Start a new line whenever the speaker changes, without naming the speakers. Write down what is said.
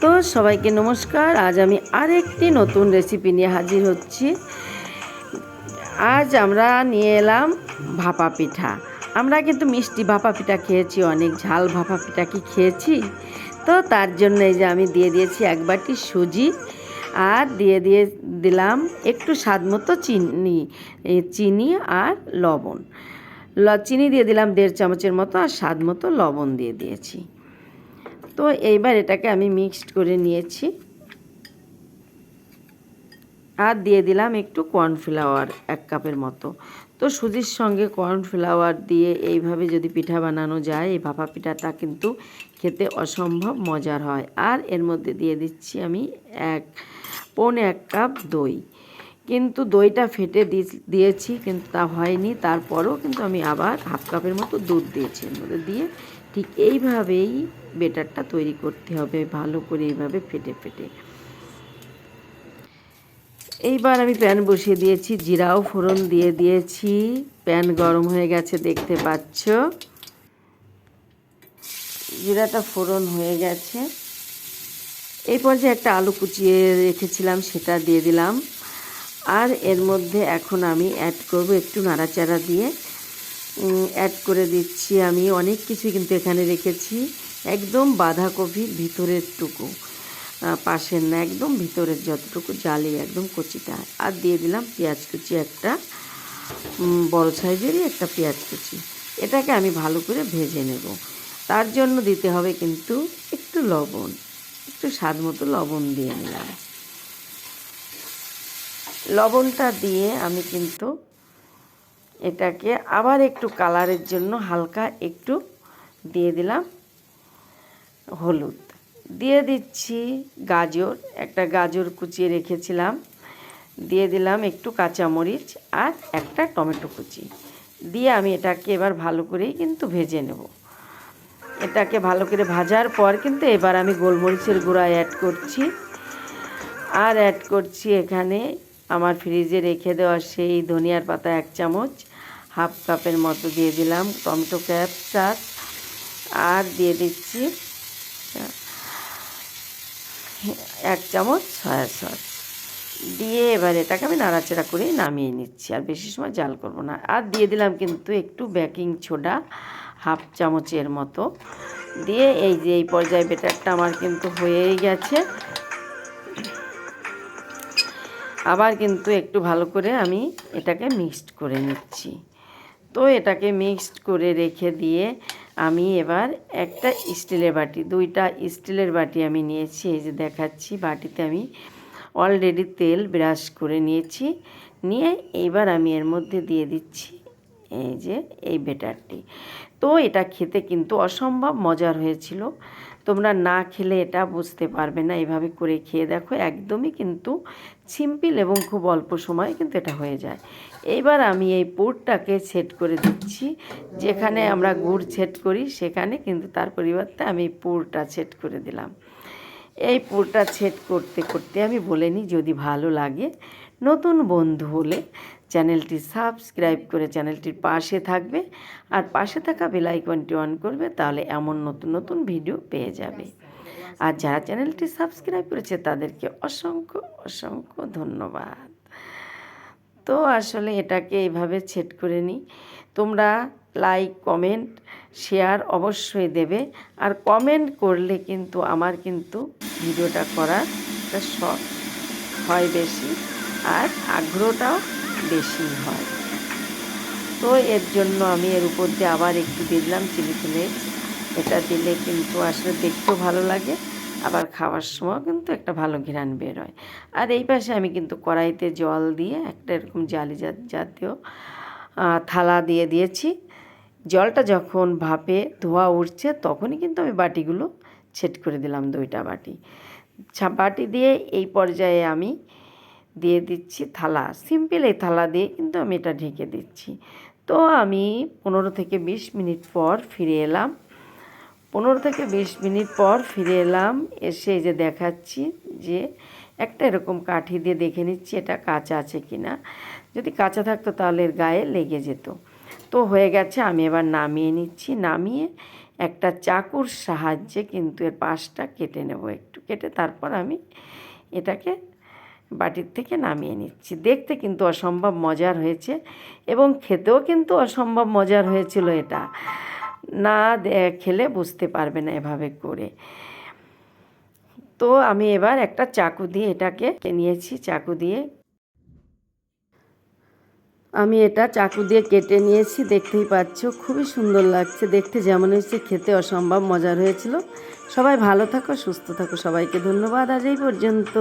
তো সবাইকে নমস্কার। আজ আমি আরেকটি নতুন রেসিপি নিয়ে হাজির হচ্ছি। আজ আমরা নিয়ে এলাম ভাপা পিঠা। আমরা কিন্তু মিষ্টি ভাপা পিঠা খেয়েছি, অনেক ঝাল ভাপা পিঠা কি খেয়েছি? তো তার জন্য এই যে আমি দিয়ে দিয়েছি এক বাটি সুজি আর দিয়ে দিয়ে দিলাম একটু স্বাদ মতো চিনি চিনি আর লবণ। চিনি দিয়ে দিলাম দেড় চামচের মতো আর স্বাদ মতো লবণ দিয়ে দিয়েছি। তো এইবার এটাকে আমি মিক্সড করে নিয়েছি। আর দিয়ে দিলাম একটু কর্নফ্লাওয়ার এক কাপের মতো। তো সুজির সঙ্গে কর্নফ্লাওয়ার দিয়ে এইভাবে যদি পিঠা বানানো যায়, এই ভাপা পিঠাটা কিন্তু খেতে অসম্ভব মজার হয়। আর এর মধ্যে দিয়ে দিচ্ছি আমি এক, পৌনে এক কাপ দই। কিন্তু দইটা ফেটে দিয়েছি, কিন্তু তা হয়নি। তারপরেও কিন্তু আমি আবার হাফ কাপের মতো দুধ দিয়েছি। এর মধ্যে দিয়ে ঠিক এইভাবেই বেটারটা তৈরি করতে হবে, ভালো করে এইভাবে ফেটে ফেটে। এইবার আমি প্যান বসিয়ে দিয়েছি, জিরাও ফোড়ন দিয়ে দিয়েছি। প্যান গরম হয়ে গেছে, দেখতে পাচ্ছ। জিরাটা ফোড়ন হয়ে গেছে। এই পর্যায়ে একটা আলু কুচিয়ে রেখেছিলাম, সেটা দিয়ে দিলাম। আর এর মধ্যে এখন আমি অ্যাড করব একটু নাড়াচাড়া দিয়ে। অ্যাড করে দিচ্ছি আমি। অনেক কিছু কিন্তু এখানে রেখেছি। একদম বাঁধাকপির ভিতরের টুকু পাশের না, একদম ভিতরের যতটুকু জালি, একদম কচিটা। আর দিয়ে দিলাম পেঁয়াজ কুচি একটা বড় সাইজেরই একটা পেঁয়াজ কুচি। এটাকে আমি ভালো করে ভেজে নেব। তার জন্য দিতে হবে কিন্তু একটু লবণ, একটু স্বাদ মতো লবণ দিয়ে নিলাম। লবণটা দিয়ে আমি কিন্তু এটাকে আবার একটু কালারের জন্য হালকা একটু দিয়ে দিলাম হলুদ। দিয়ে দিচ্ছি গাজর, একটা গাজর কুচিয়ে রেখেছিলাম। দিয়ে দিলাম একটু কাঁচামরিচ আর একটা টমেটো কুচি। দিয়ে আমি এটাকে এবার ভালো করেই কিন্তু ভেজে নেব। এটাকে ভালো করে ভাজার পর কিন্তু এবার আমি গোলমরিচের গুঁড়া অ্যাড করছি। আর অ্যাড করছি এখানে আমার ফ্রিজে রেখে দেওয়া সেই ধনিয়ার পাতা এক চামচ, হাফ কাপের মতো দিয়ে দিলাম টমেটো ক্যাপসাস আর দিয়ে দিচ্ছি এক চামচ সয়া সস। দিয়ে এবার এটাকে আমি নাড়াচাড়া করে নামিয়ে নিচ্ছি, আর বেশি সময় জাল করব না। আর দিয়ে দিলাম কিন্তু একটু বেকিং সোডা, হাফ চামচের মতো। দিয়ে এই যে এই পর্যায়ে বেটারটা আমার কিন্তু হয়েই গেছে। আবার কিন্তু একটু ভালো করে আমি এটাকে মিক্সড করে নিচ্ছি। তো এটাকে মিক্সড করে রেখে দিয়ে আমি এবার একটা স্টিলের বাটি, দুইটা স্টিলের বাটি আমি নিয়েছি, এই যে দেখাচ্ছি, বাটিতে আমি অলরেডি তেল ব্রাশ করে নিয়েছি। নিয়ে এইবার আমি এর মধ্যে দিয়ে দিচ্ছি এই যে এই বেটারটি তো এটা খেতে কিন্তু অসম্ভব মজার হয়েছিল। তোমরা না খেলে এটা বুঝতে পারবে না, এভাবে করে খেয়ে দেখো, একদমই কিন্তু সিম্পল এবং খুব অল্প সময়ে কিন্তু এটা হয়ে যায়। এইবার আমি এই পুরটাকে সেট করে দিচ্ছি, যেখানে আমরা গুড় সেট করি, সেখানে কিন্তু তার পরিবর্তে আমি পুরটা সেট করে দিলাম। এই পুরটা সেট করতে করতে আমি বলে নিই, যদি ভালো লাগে নতুন বন্ধু হলে চ্যানেলটি সাবস্ক্রাইব করে চ্যানেলটির পাশে থাকবে। আর পাশে থাকা বেল আইকনটি অন করবে, তাহলে এমন নতুন নতুন ভিডিও পেয়ে যাবে। আর যারা চ্যানেলটি সাবস্ক্রাইব করেছে, তাদেরকে অসংখ্য অসংখ্য ধন্যবাদ। তো আসলে এটাকে এইভাবে সেট করে নিই। তোমরা লাইক, কমেন্ট, শেয়ার অবশ্যই দেবে। আর কমেন্ট করলে কিন্তু আমার কিন্তু ভিডিওটা করার একটা শখ হয় বেশি। আর আগ্রহটাও বেশি হয়। তো এর জন্য আমি এর উপর দিয়ে আবার একটু দিলাম চিলি ফ্লেক্স। এটা দিলে কিন্তু আসলে দেখতেও ভালো লাগে, আবার খাওয়ার সময় কিন্তু একটা ভালো ঘ্রাণ বের হয়। আর এই পাশে আমি কিন্তু কড়াইতে জল দিয়ে একটা এরকম জালি জাত- জাতীয় থালা দিয়ে দিয়েছি। জলটা যখন ভাপে ধোয়া উঠছে তখনই কিন্তু আমি বাটিগুলো ছেট করে দিলাম দুইটা বাটি। বাটি দিয়ে এই পর্যায়ে আমি দিয়ে দিচ্ছি থালা। সিম্পল এই থালা দিয়ে কিন্তু আমি এটা ঢেকে দিচ্ছি। তো আমি পনেরো থেকে বিশ মিনিট পর ফিরে এলাম। পনেরো থেকে বিশ মিনিট পর ফিরে এলাম, এসে যে দেখাচ্ছি যে একটা এরকম কাঠি দিয়ে দেখে নিচ্ছি এটা কাঁচা আছে কি না যদি কাঁচা থাকতো তাহলে এর গায়ে লেগে যেত। তো হয়ে গেছে, আমি এবার নামিয়ে নিচ্ছি। নামিয়ে একটা চাকুর সাহায্যে কিন্তু এর পাশটা কেটে নেব একটু। কেটে তারপর আমি এটাকে বাটির থেকে নামিয়ে নিচ্ছি। দেখতে কিন্তু অসম্ভব মজার হয়েছে এবং খেতেও কিন্তু অসম্ভব মজার হয়েছিল এটা। না খেলে বুঝতে পারবে না এভাবে করে। তো আমি এবার একটা চাকু দিয়ে এটাকে নিয়েছি, চাকু দিয়ে। আমি এটা চাকু দিয়ে কেটে নিয়েছি, দেখতেই পাচ্ছ, খুবই সুন্দর লাগছে। দেখতে যেমন হয়েছে, খেতে অসম্ভব মজার হয়েছিল। সবাই ভালো থাকো, সুস্থ থাকো, সবাইকে ধন্যবাদ। আজ এই পর্যন্ত।